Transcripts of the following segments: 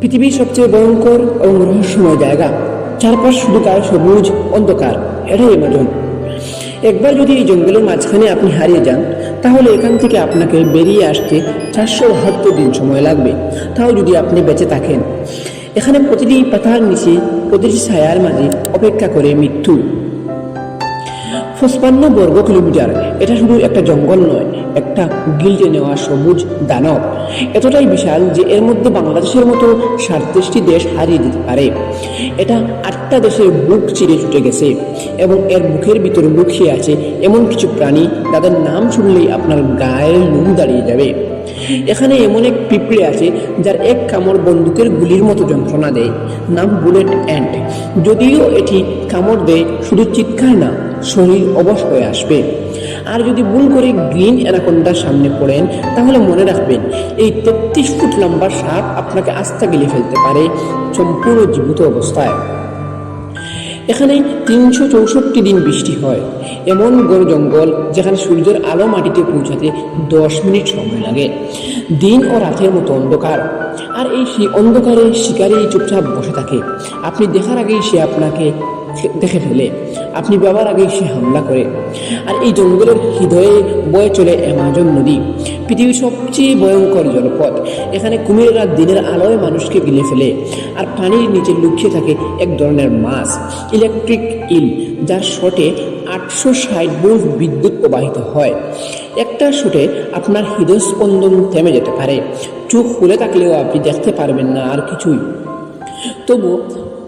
পৃথিবীর সবচেয়ে ভয়ঙ্কর এবং রহস্যময় জায়গা। চারপাশ শুধু গায়ে সবুজ, অন্ধকার, এটাই অ্যামাজন একবার যদি এই জঙ্গলের মাঝখানে আপনি হারিয়ে যান, তাহলে এখান থেকে আপনাকে বেরিয়ে আসতে চারশো বাহাত্তর দিন সময় লাগবে। তাও যদি আপনি বেঁচে থাকেন। এখানে প্রতিটি পাতার নিচে, প্রতিটি ছায়ার মাঝে অপেক্ষা করে মৃত্যু। পঁচপান্ন বর্গ কিলোমিটার। এটা শুধু একটা জঙ্গল নয়, একটা গিল্ডে নেওয়া সবুজ দানব। এতটাই বিশাল যে এর মধ্যে বাংলাদেশের মতো সাতত্রিশটি দেশ হারিয়ে দিতে পারে। এটা আটটা দেশের বুক চিরে ছুটে গেছে এবং এর বুকের ভিতরে লুকিয়ে আছে এমন কিছু প্রাণী তাদের নাম শুনলেই আপনার গায়ের লুম দাঁড়িয়ে যাবে। এখানে এমন এক পিঁপড়ে আছে যার এক কামড় বন্দুকের গুলির মতো যন্ত্রণা দেয়, নাম বুলেট অ্যান্ট যদিও এটি কামড় দেয় শুধু চিৎকার না শরীর অবশ হয়ে আসবে। আর যদি ভুল করে গ্রিন অ্যানাকোন্ডার সামনে পড়েন, তাহলে মনে রাখবেন, এই তেত্রিশ ফুট লম্বা সাপ আপনাকে আস্থা গেলে ফেলতে পারে, সম্পূর্ণ জীবিত অবস্থায়। এখানে তিনশো চৌষট্টি দিন বৃষ্টি হয়। এমন ঘোর জঙ্গল যেখানে সূর্যের আলো মাটিতে পৌঁছাতে দশ মিনিট সময় লাগে। দিন ও রাতের মতো অন্ধকার। আর এই অন্ধকারে শিকারি চুপচাপ বসে থাকে। আপনি দেখার আগেই সে আপনাকে দেখে ফেলে। আপনি বাবার আগেই সে হামলা করে। আর এই জঙ্গলের হৃদয়ে বয়ে চলে অ্যামাজন নদী। পৃথিবীর সবচেয়ে ভয়ঙ্কর জলপথ। এখানে কুমিরেরা দিনের আলোয় মানুষকে গিলে ফেলে আর পানির নিচে লুকিয়ে থাকে এক ধরনের মাছ ইলেকট্রিক ইল যার শটে আটশো ষাট ভোল্ট বিদ্যুৎ প্রবাহিত হয়। একটা শটে আপনার হৃদস্পন্দন থেমে যেতে পারে। চোখ খুলে থাকলেও আপনি দেখতে পারবেন না আর কিছুই। তবু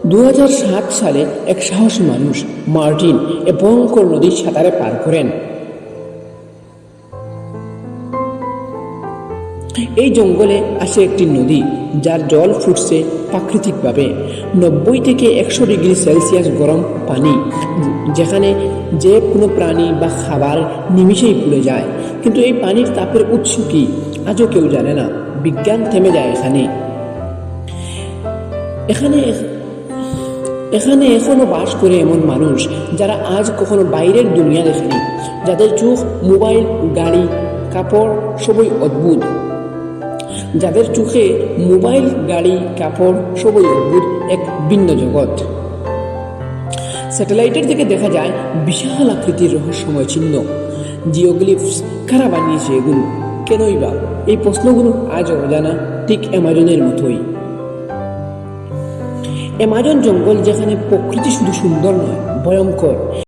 দু হাজার সাত সালে এক সাহসী মানুষ মার্টিন এ ভয়ঙ্কর নদীর সাঁতারে পার করেন। এই জঙ্গলে আসে একটি নদী, যার জল ফুটছে প্রাকৃতিকভাবে। নব্বই থেকে একশো ডিগ্রি সেলসিয়াস গরম পানি, যেখানে যে কোনো প্রাণী বা খাবার নিমিষেই পুড়ে যায়। কিন্তু এই পানির তাপের উৎস কি, আজও কেউ জানে না। বিজ্ঞান থেমে যায় এখানে। এখানে এখানে এখনও বাস করে এমন মানুষ, যারা আজ কখনো বাইরের দুনিয়া দেখেনি, যাদের চোখ, মোবাইল, গাড়ি, কাপড় সবই অদ্ভুত। যাদের চোখে মোবাইল, গাড়ি, কাপড়, সবই অদ্ভুত, এক ভিন্ন জগৎ। স্যাটেলাইটের দিকে দেখা যায় বিশাল আকৃতির রহস্যময় চিহ্ন। জিওগ্লিফস কারা বানিয়েছে এগুলো? কেনই বা? এই প্রশ্নগুলো আজ অজানা, ঠিক অ্যামাজনের মতোই। অ্যামাজন জঙ্গল যেখানে প্রকৃতি শুধু সুন্দর নয়, ভয়ঙ্কর।